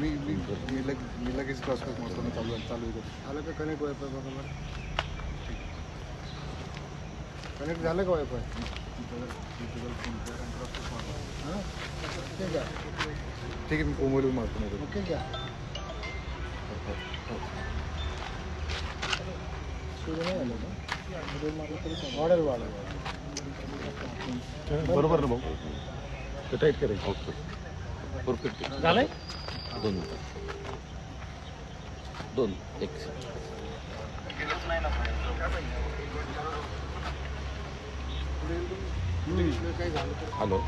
मी मी मी लग- मी लगेच क्रॉस करत नसतो मी चालू चालू आहे आलं का कनेक्ट वायफाय बघा बरं कनेक्ट झालं का वायफाय हां ठीक आहे ठीक आहे मी मोबाईल मारतो. ओके नाही आलं का मोबाईल मारलं तरी चालेल. वाढेल वाढेल बरोबर ना भाऊ? ते टाईट करायचं. ओके परफेक्ट झालंय? दोन. मिनिटं दोन. एक. हॅलो.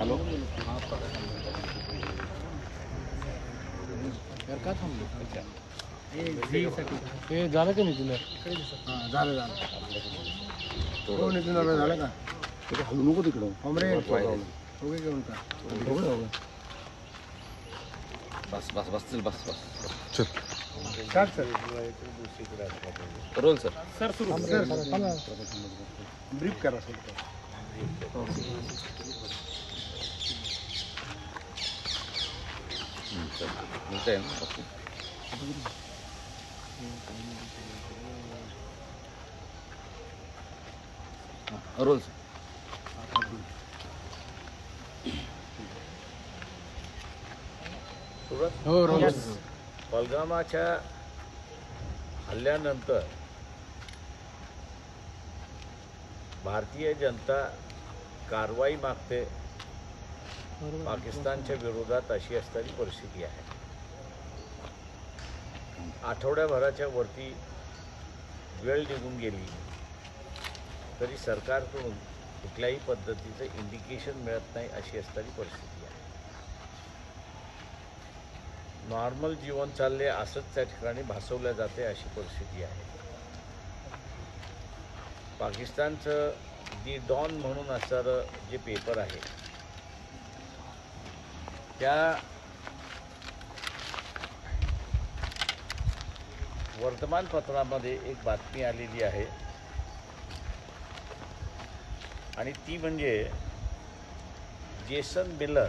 हॅलो. का थांबलो? हे झालं का नितीन? हां झालं झालं. हो नितीन झालं का? ते हलू नको तिकडं. अमरे घेऊन का बस बस बस चल बस बस चल start sir roll sir sir sir brief करा सर मिळतंय ना ओके हां, रोल सर हो रोज. पलगामाच्या हल्ल्यानंतर भारतीय जनता कारवाई मागते. पाकिस्तानच्या विरोधात अशी असणारी परिस्थिती आहे. आठवड्याभराच्या वरती वेळ निघून गेली तरी सरकारकडून कुठल्याही पद्धतीचं इंडिकेशन मिळत नाही अशी असणारी परिस्थिती आहे. नॉर्मल जीवन चालले असंच त्या ठिकाणी भासवलं जाते अशी परिस्थिती आहे. पाकिस्तानचं दी डॉन म्हणून असणारं जे पेपर आहे त्या वर्तमानपत्रामध्ये एक बातमी आलेली आहे. आणि ती म्हणजे जेसन मिलर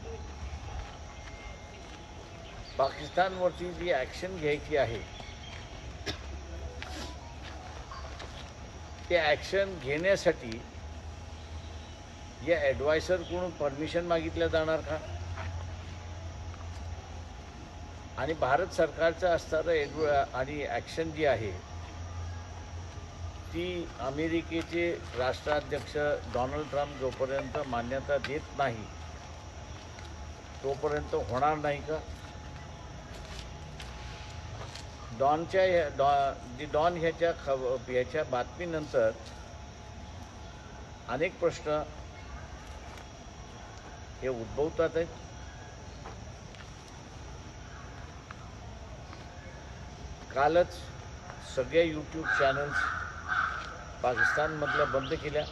पाकिस्तानवरती जी ॲक्शन घ्यायची आहे ते ॲक्शन घेण्यासाठी या ॲडवायसरकडून परमिशन मागितल्या जाणार का? आणि भारत सरकारचं असणारं एडव आणि ॲक्शन जी आहे ती अमेरिकेचे राष्ट्राध्यक्ष डोनाल्ड ट्रम्प जोपर्यंत मान्यता देत नाही तोपर्यंत होणार नाही का? डॉनच्या ह्या डॉ जी डॉन ह्याच्या खब ह्याच्या बातमीनंतर अनेक प्रश्न हे उद्भवतात आहेत. कालच सगळ्या यूट्यूब चॅनल्स पाकिस्तानमधल्या बंद केल्या.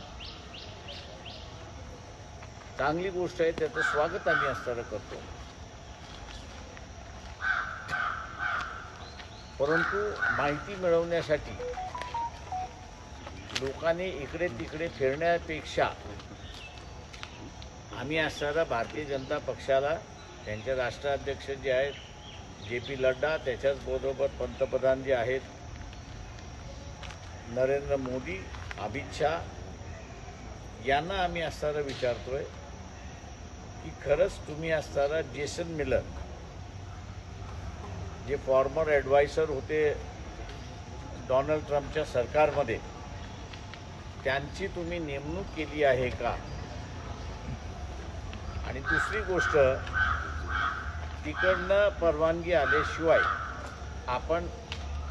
चांगली गोष्ट आहे त्याचं स्वागत आम्ही असणारं करतो. परंतु माहिती मिळवण्यासाठी लोकांनी इकडे तिकडे फिरण्यापेक्षा आम्ही असणारा भारतीय जनता पक्षाला त्यांचे राष्ट्राध्यक्ष जे आहेत जे पी लड्डा त्याच्याचबरोबर पंतप्रधान जे आहेत नरेंद्र मोदी अमित शहा यांना आम्ही असणारं विचारतोय की खरंच तुम्ही असताना जेसन मिलर जे फॉर्मर ॲडवायसर होते डोनाल्ड ट्रम्पच्या सरकारमध्ये त्यांची तुम्ही नेमणूक केली आहे का? आणि दुसरी गोष्ट तिकडनं परवानगी आल्याशिवाय आपण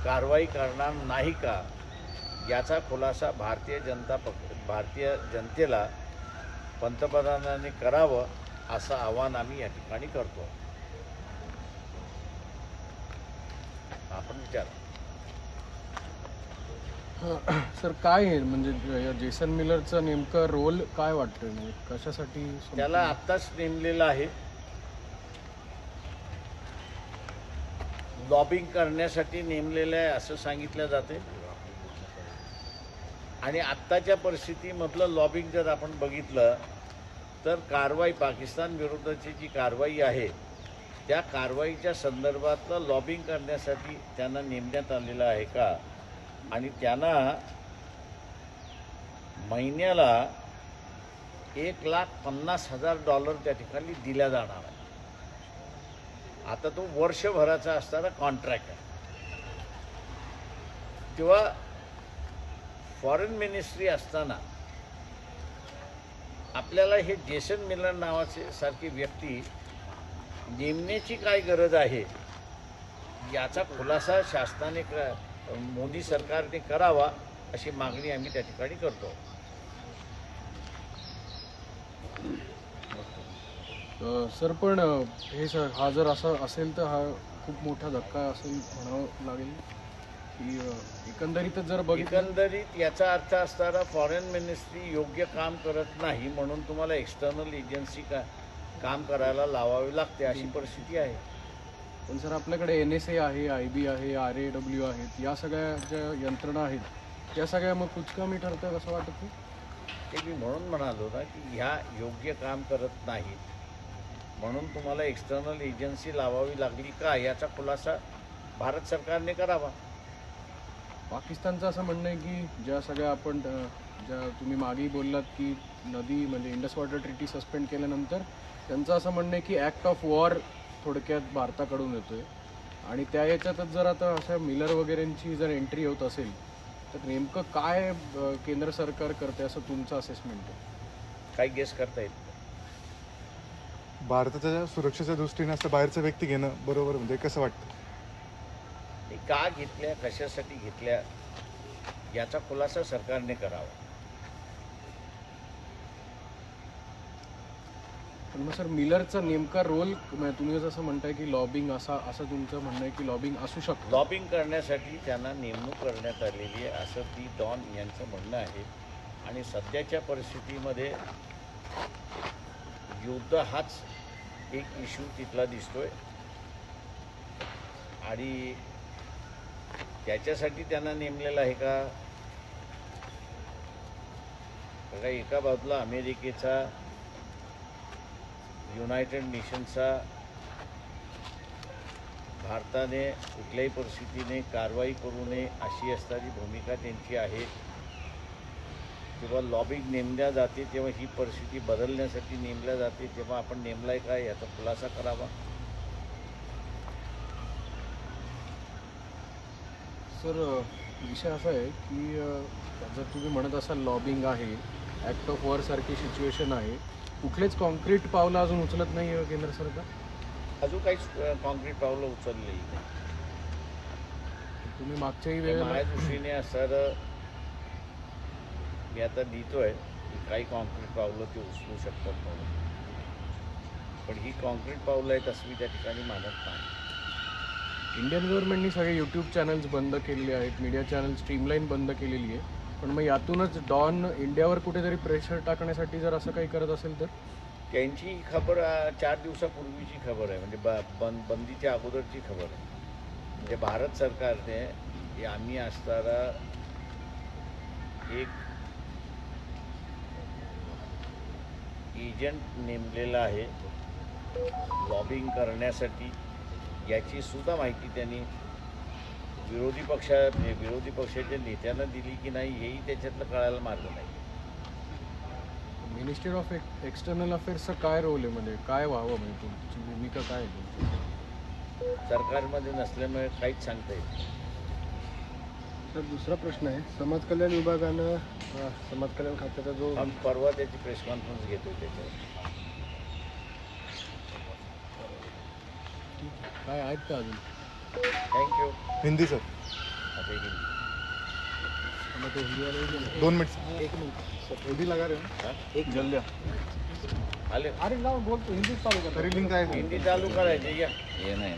कारवाई करणार नाही का? याचा खुलासा भारतीय जनता पक्ष भारतीय जनतेला पंतप्रधानांनी करावं असं आव्हान आम्ही या ठिकाणी करतो. आपण विचारा. सर काय आहे? म्हणजे या जेसन मिलरचा नेमका रोल काय वाटतोय? म्हणजे कशासाठी त्याला आत्ताच नेमलेलं आहे. लॉबिंग करण्यासाठी नेमलेलं आहे असं सांगितलं जाते. आणि आत्ताच्या परिस्थितीमधलं लॉबिंग जर आपण बघितलं तर कारवाई पाकिस्तान विरुद्धची जी कारवाई आहे त्या कारवाईच्या संदर्भातलं लॉबिंग करण्यासाठी त्यांना नेमण्यात आलेलं आहे का? आणि त्यांना महिन्याला एक लाख पन्नास हजार डॉलर त्या ठिकाणी दिल्या जाणार आहे. आता तो वर्षभराचा असणारा कॉन्ट्रॅक्ट आहे. तेव्हा फॉरेन मिनिस्ट्री असताना आपल्याला हे जेसन मिलर नावाचे सारखी व्यक्ती नेमण्याची काय गरज आहे? याचा खुलासा शासनाने क मोदी सरकारने करावा अशी मागणी आम्ही त्या ठिकाणी करतो. सर पण हे सर हा जर असा असेल तर हा खूप मोठा धक्का असेल म्हणावं लागेल की एकंदरीतच जर बघितलं एकंदरीत याचा अर्थ असताना फॉरेन मिनिस्ट्री योग्य काम करत नाही म्हणून तुम्हाला एक्सटर्नल एजन्सी का काम करायला लावावी लागते अशी परिस्थिती आहे. पण सर आपल्याकडे एन एस ए आहे आय बी आहे आर ए डब्ल्यू आहेत या सगळ्या ज्या यंत्रणा आहेत त्या सगळ्या मग कुचकामी ठरतात असं वाटत नाही? ते मी म्हणून म्हणालो ना की ह्या योग्य काम करत नाहीत. म्हणून तुम्हाला एक्सटर्नल एजन्सी लावावी लागली का याचा खुलासा भारत सरकारने करावा. पाकिस्तानचं असं म्हणणं आहे की ज्या सगळ्या आपण ज्या तुम्ही मागेही बोललात की नदी म्हणजे इंडस वॉटर ट्रिटी सस्पेंड केल्यानंतर त्यांचं असं म्हणणं आहे की ॲक्ट ऑफ वॉर थोडक्यात भारताकडून येतोय. आणि त्या याच्यातच जर आता अशा मिलर वगैरेंची जर एंट्री होत असेल तर नेमकं काय केंद्र सरकार करते असं तुमचं असेसमेंट आहे? काही गेस करता येत नाही. भारताच्या सुरक्षेच्या दृष्टीने असं बाहेरचा व्यक्ती घेणं बरोबर म्हणजे कसं वाटतं? ते का घेतल्या कशासाठी घेतल्या याचा खुलासा सरकारने करावा. मग सर मिलरचा नेमका रोल तुम्ही जसं म्हणताय की लॉबिंग असा असं तुमचं म्हणणं आहे की लॉबिंग असू शकतं. लॉबिंग करण्यासाठी त्यांना नेमणूक करण्यात आलेली आहे असं ती डॉन यांचं म्हणणं आहे. आणि सध्याच्या परिस्थितीमध्ये युद्ध हाच एक इश्यू तिथला दिसतोय. आणि त्याच्यासाठी त्यांना नेमलेलं आहे का? बघा एका बाजूला अमेरिकेचा युनायटेड नेशनचा भारताने कुठल्याही परिस्थितीने कारवाई करू नये अशी असणारी भूमिका त्यांची आहे. जेव्हा लॉबिंग नेमल्या जाते तेव्हा ही परिस्थिती बदलण्यासाठी नेमल्या जाते तेव्हा आपण नेमलाय काय याचा खुलासा करावा. सर विषय असा आहे की जर तुम्ही म्हणत असाल लॉबिंग आहे ॲक्ट ऑफ वॉर सारखी सिच्युएशन आहे कुठलेच कॉन्क्रीट पावलं अजून उचलत नाही आहे केंद्र सरकार. अजून काहीच कॉन्क्रीट पावलं उचललेली नाही. तुम्ही मागच्याही तर वेळेला माझ्या दृष्टीने असं मी आता लिहितोय की काही कॉन्क्रीट पावलं ते उचलू शकतात म्हणून. पण ही कॉन्क्रीट पावलं आहेत असं मी त्या ठिकाणी मानत नाही. इंडियन गव्हर्नमेंटनी सगळे यूट्यूब चॅनल्स बंद केलेले आहेत मीडिया चॅनल स्ट्रीमलाईन बंद केलेली आहे पण मग यातूनच डॉन इंडियावर कुठेतरी प्रेशर टाकण्यासाठी जर असं काही करत असेल तर? त्यांची खबर चार दिवसापूर्वीची खबर आहे. म्हणजे ब बंद बंदीच्या अगोदरची खबर आहे. म्हणजे भारत सरकारने आम्ही असताना एक एजंट नेमलेला आहे. लॉबिंग करण्यासाठी. याची सुद्धा माहिती त्यांनी विरोधी पक्षा विरोधी पक्षाच्या नेत्यांना दिली की नाही हेही त्याच्यातलं कळायला मार्ग नाही. मिनिस्ट्री ऑफ एक्सटर्नल अफेअर्सचा काय रोल आहे म्हणजे? काय व्हावं म्हणजे तुमची भूमिका काय आहे तुमची? सरकारमध्ये नसल्यामुळे काहीच सांगता येत. तर दुसरा प्रश्न आहे. समाज कल्याण विभागानं समाज कल्याण खात्याचा जो आम्ही परवा त्याची प्रेस कॉन्फरन्स घेतो त्याच्यावर. काय आहेत का अजून? Thank you Hindi sir. Hindi? दोन मिनट एक मिनिट हिंदी लगा रहे हो? एक जल्दी. आले. अरे लाव बोलतो हिंदीत चालू कर. तरी लिंक आहे हिंदी चालू करायची या हे नाही.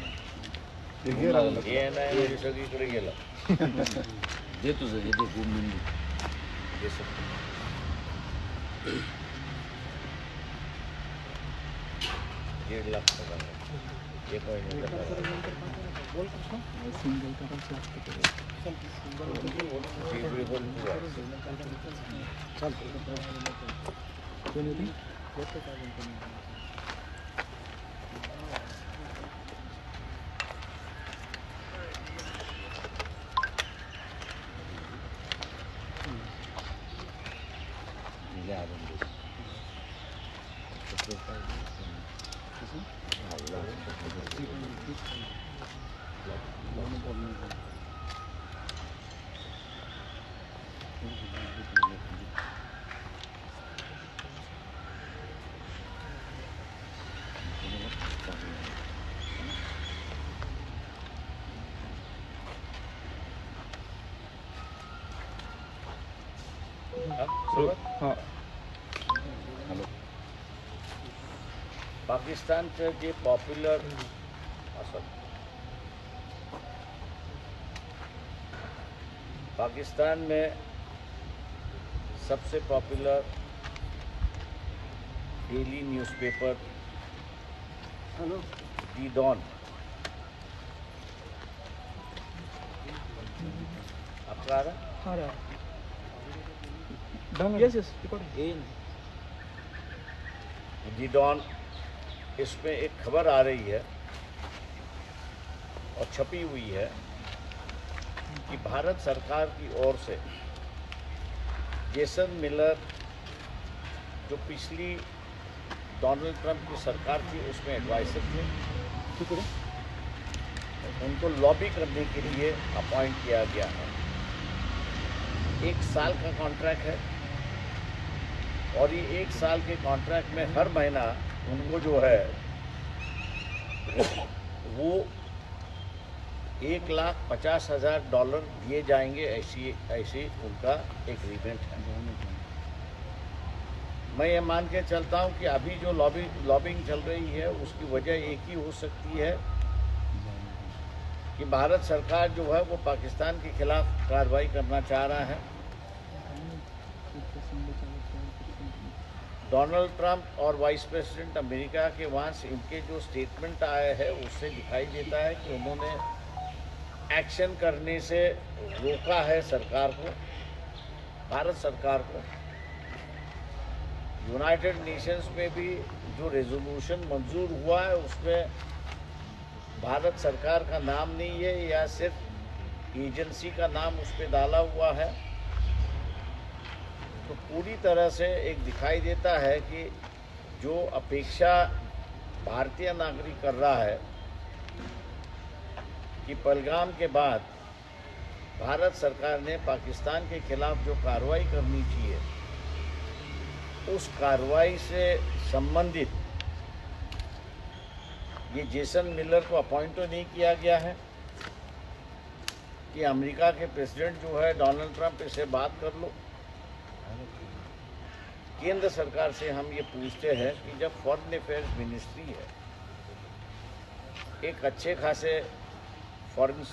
हिंदी. हे नाही म्हणजे सगळीकडे गेलं. दे तुझं दे दोन मिनिट. दीड लाख पगार पाकिस्तानचं जे पॉप्युलर असं पाकिस्तान में सबसे popular daily newspaper hello the Dawn आपका आ रहा। है? दी डॉन इसमें एक खबर आ रही है और छपी हुई है कि भारत सरकार की ओर से जेसन मिलर जो पिछली डोनाल्ड ट्रंप की सरकार थी उसमें एडवाइजर थे। उनको लॉबी करने के लिए अपॉइंट किया गया है। एक साल का कॉन्ट्रैक्ट है। और ये एक साल के कॉन्ट्रैक्ट में हर महीना उनको जो है, वो एक लाख पचास हज़ार डॉलर दिए जाएँगे ऐसी ऐसी उनका एग्रीमेंट है। मैं ये मान के चलता हूँ कि अभी जो लॉबी लॉबिंग चल रही है, उसकी वजह एक ही हो सकती है कि भारत सरकार जो है, वो पाकिस्तान के खिलाफ कार्रवाई करना चाह रहा है। डोनाल्ड ट्रंप और वाइस प्रेसिडेंट अमेरिका के वहाँ से इनके जो स्टेटमेंट आए हैं, उससे दिखाई देता है कि उन्होंने एक्शन करने से रोका है सरकार को, भारत सरकार को। यूनाइटेड नेशंस में भी जो रेजोल्यूशन मंजूर हुआ है, उसमें भारत सरकार का नाम नहीं है, या सिर्फ़ एजेंसी का नाम उस पर डाला हुआ है। तो पूरी तरह से एक दिखाई देता है कि जो अपेक्षा भारतीय नागरिक कर रहा है कि पलगाम के बाद भारत सरकार ने पाकिस्तान के खिलाफ जो कार्रवाई करनी चाहिए, उस कार्रवाई से संबंधित ये जेसन मिलर को अपॉइंट तो नहीं किया गया है कि अमेरिका के प्रेसिडेंट जो है डोनाल्ड ट्रंप इससे बात कर लो। केंद्र सरकार से हम ये पूछते हैं कि जब फॉरेन अफेयर्स मिनिस्ट्री है, एक अच्छे खासे फॉरेन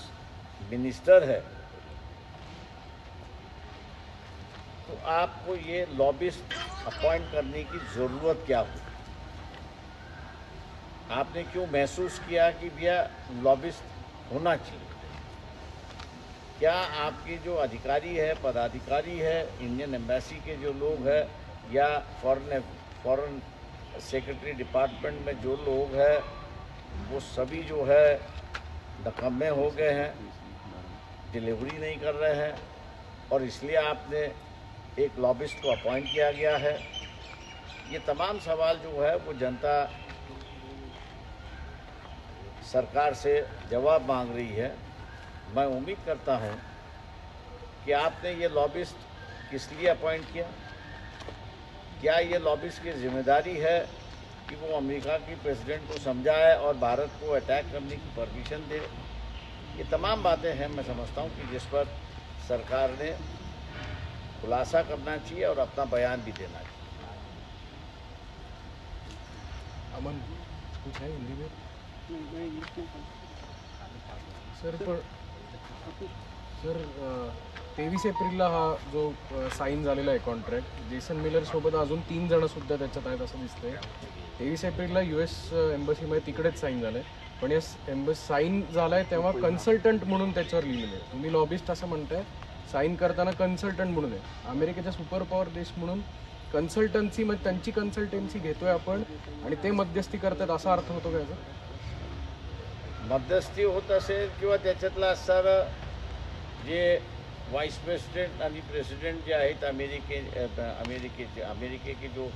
मिनिस्टर है तो आपको ये लॉबिस्ट अपॉइंट करने की ज़रूरत क्या हो आपने क्यों महसूस किया कि भैया लॉबिस्ट होना चाहिए? क्या आपके जो अधिकारी है, पदाधिकारी है इंडियन एम्बेसी के जो लोग हैं, या फॉरेन फॉरेन सेक्रेटरी डिपार्टमेंट में जो लोग हैं, वो सभी जो है नकम्मे हो गए हैं डिलीवरी नहीं कर रहे हैं, और इसलिए आपने एक लॉबिस्ट को अपॉइंट किया गया है। ये तमाम सवाल जो है, वो जनता सरकार से जवाब मांग रही है। मैं उम्मीद करता हूँ कि आपने ये लॉबिस्ट किस लिए अपॉइंट किया? क्या ये लॉबिस्ट की ज़िम्मेदारी है कि वो अमेरिका की प्रेसिडेंट को समझाए और भारत को अटैक करने की परमिशन दे? ये तमाम बातें हैं मैं समझता हूँ कि जिस पर सरकार ने खुलासा करना चाहिए और अपना बयान भी देना चाहिए। अमन कुछ है हिंदी में? सर पण सर तेवीस एप्रिलला हा जो साईन झालेला आहे कॉन्ट्रॅक्ट जेसन मिलर सोबत अजून तीन जण सुद्धा त्याच्यात आहेत असं दिसतंय. तेवीस एप्रिलला यू एस एम्बसीमध्ये तिकडेच साईन झालंय. पण या एम्बस साईन झालाय तेव्हा कन्सल्टंट म्हणून त्याच्यावर लिहिलेलं आहे. तुम्ही लॉबिस्ट असं म्हणताय साईन करताना कन्सल्टंट म्हणून आहे. अमेरिकेचा सुपर पॉवर देश म्हणून कन्सल्टन्सी मग त्यांची कन्सल्टन्सी घेतोय आपण आणि ते मध्यस्थी करतात असा अर्थ होतो का याचा? मध्यस्थी होत असेल जे वाईस प्रेसिडेंट आणि प्रेसिडेंट जे आहेत अमेरिके अ, अमेरिकेचे अमेरिके के जो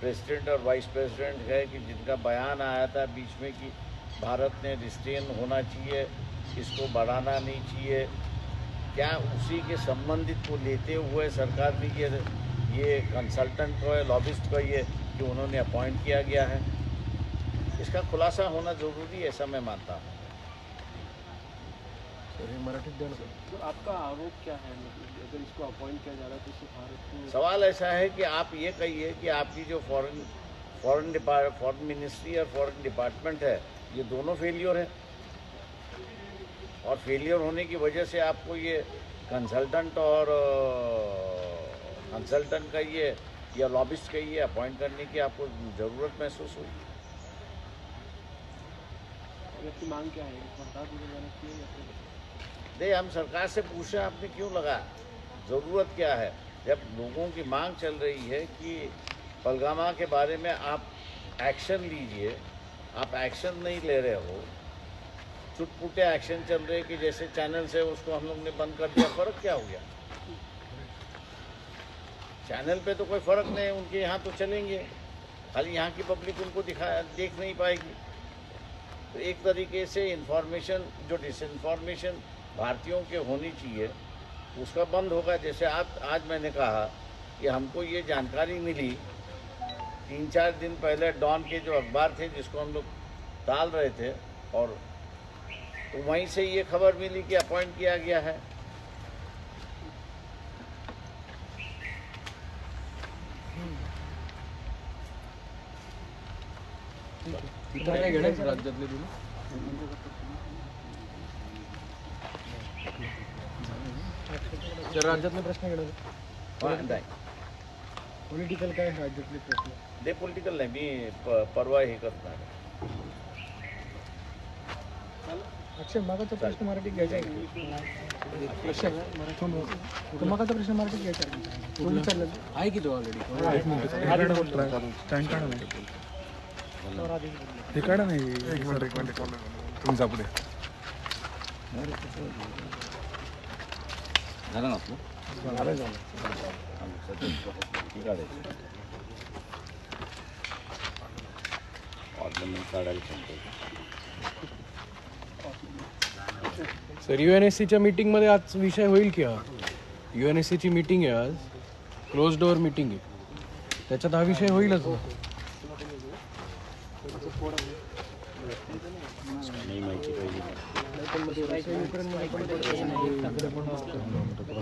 प्रेसिडेंट और वाइस प्रेसिडेंट है कि जिनका बयान आया था बीच में कि भारत ने रिस्ट्रेन होना चाहिए इसको बढ़ाना नहीं चाहिए। क्या उसी के संबंधित को लेते हुए सरकार ने ये ये कंसल्टेंट को है लॉबिस्ट को ये कि उन्होंने अपॉइंट किया गया है। इसका खुलासा होना ज़रूरी है ऐसा मैं मानता हूँ। सर. तो आपका आरोप क्या है? अगर इसको अपॉइंट किया जा रहा है तो भारत को सवाल ऐसा है कि आप ये कहिए कि आपकी जो foreign foreign depart foreign ministry और फॉरेन डिपार्टमेंट है ये दोनों फेलियर है। और फेलियर होने की वजह से आपको ये कंसल्टेंट और कंसल्टेंट का ये या लॉबिस्ट का ये अपॉइंट करने की आपको ज़रूरत महसूस हुई। मांग क्या है? नहीं हम सरकार से पूछे, आपने क्यों लगाया ज़रूरत क्या है? जब लोगों की मांग चल रही है कि पलगामा के बारे में आप एक्शन लीजिए, आप एक्शन नहीं ले रहे हो, चुटपुटे एक्शन चल रहे कि जैसे चैनल से उसको हम लोग ने बंद कर दिया, फ़र्क क्या हो गया? चैनल पे तो कोई फ़र्क नहीं, उनके यहाँ तो चलेंगे, खाली यहाँ की पब्लिक उनको दिखा, देख नहीं पाएगी। तो एक तरीके से इंफॉर्मेशन जो डिसइंफॉर्मेशन भारतीयों के होनी चाहिए, उसका बंद होगा। जैसे आप, आज मैंने कहा कि हमको ये जानकारी मिली, तीन चार दिन पहले डॉन के जो अखबार थे, जिसको हम लोग टाल रहे थे, और तो वहीं से ये खबर मिली कि अपॉइंट किया गया है। तर राज्यातले प्रश्न घेणार हाँ, नाही. पॉलिटिकल काय राज्यातले प्रश्न? ते पॉलिटिकल नाही. मी प परवा हे करणार आहे. अक्षय मागाचा प्रश्न मराठीत घ्यायचा आहे अक्षय मागाचा प्रश्न मराठीत घ्यायचा आहे कोण विचारलं? आहे की तो ऑलरेडी हे तुमचा पुढे. झालं ना आपलं ठीक आहे ऑर्डनन्स काढायला सांगतो सर यू एन एस सीच्या मीटिंगमध्ये आज विषय होईल की हा? यू एन एस सीची मीटिंग आहे आज. क्लोज डोअर मीटिंग आहे. त्याच्यात हा विषय होईलच ना. नाही माहिती पाहिजे.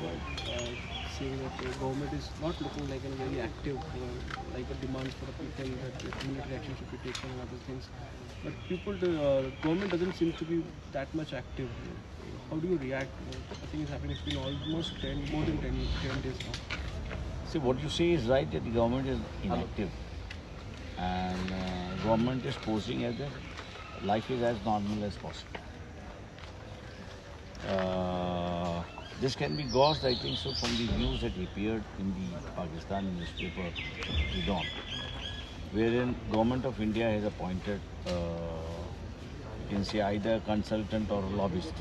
uh, saying that the government is not looking like a very active, uh, like a demand for the people that immediate action should be taken and other things. But people, the government doesn't seem to be that much active. How do you react? I think it's happening. It's been almost 10, more than 10, 10 days now. See, what you say is right that the government is inactive. and uh, government is posing as that life is as normal as possible. Uh, this can be gauged, I think, so from the news that appeared in the Pakistan newspaper, The Dawn, wherein government of India has appointed, uh, you can say either a consultant or a lobbyist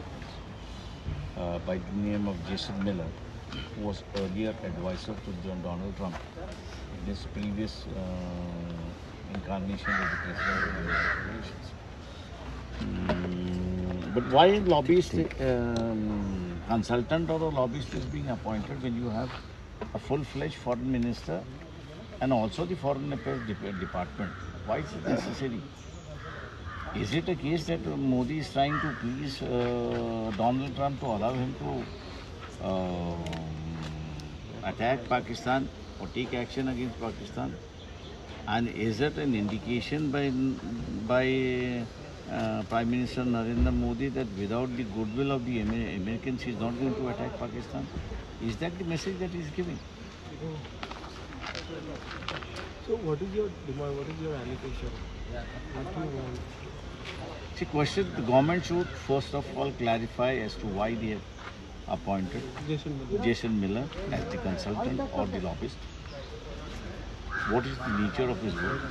uh, by the name of Jason Miller, who was earlier advisor to John Donald Trump in his previous uh, incarnation as the president of the United Nations. Mm, but why lobbyist, um, consultant or a lobbyist is being appointed when you have a full-fledged foreign minister and also the foreign affairs Dep- department? Why is it necessary? Is it a case that Modi is trying to please uh, Donald Trump to allow him to um attack Pakistan or take action against Pakistan? And is it an indication by by uh, Prime Minister Narendra Modi that without the goodwill of the Amer- Americans, he is not going to attack Pakistan? Is that the message that he is giving? So what is your demand? What is your allocation? What do you want? See, question the government should first of all clarify as to why they have appointed Jason Miller. Jason Miller as the consultant or the lobbyist. What is the nature of his work?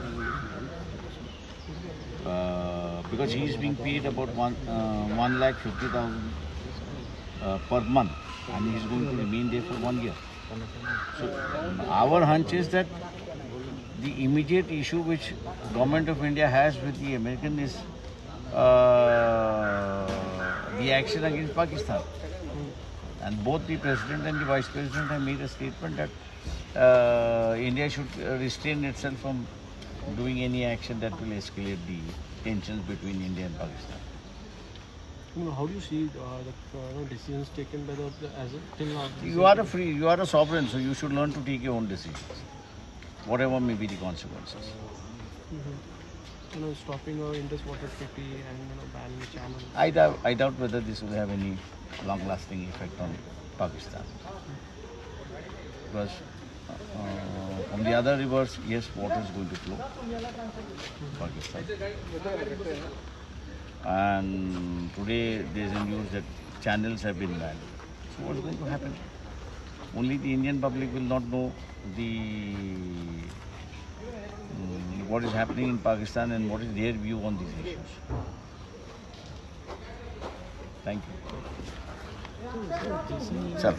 Uh, because he is being paid about one uh, one lakh fifty thousand uh, per month, and he is going to remain there for one year. So our hunch is that the immediate issue which government of India has with the American is uh, the action against Pakistan. And both the president and the vice president have made a statement that uh, India should uh, restrain itself from doing any action that will escalate the tensions between India and Pakistan. You know, how do you see uh, the uh, decisions taken by the as a, till now? You are a free, you are a sovereign, so you should learn to take your own decisions, whatever may be the consequences. Mhm. You know, stopping a Indus Water Treaty and you know banning channels. I doubt, I doubt whether this will have any long-lasting effect on Pakistan. Because uh, from the other rivers, yes, water is going to flow Pakistan. And today there is a news that channels have been banned. So what is going to happen? Only the Indian public will not know the mm, what is happening in Pakistan and what is their view on these issues. Thank you. Sir.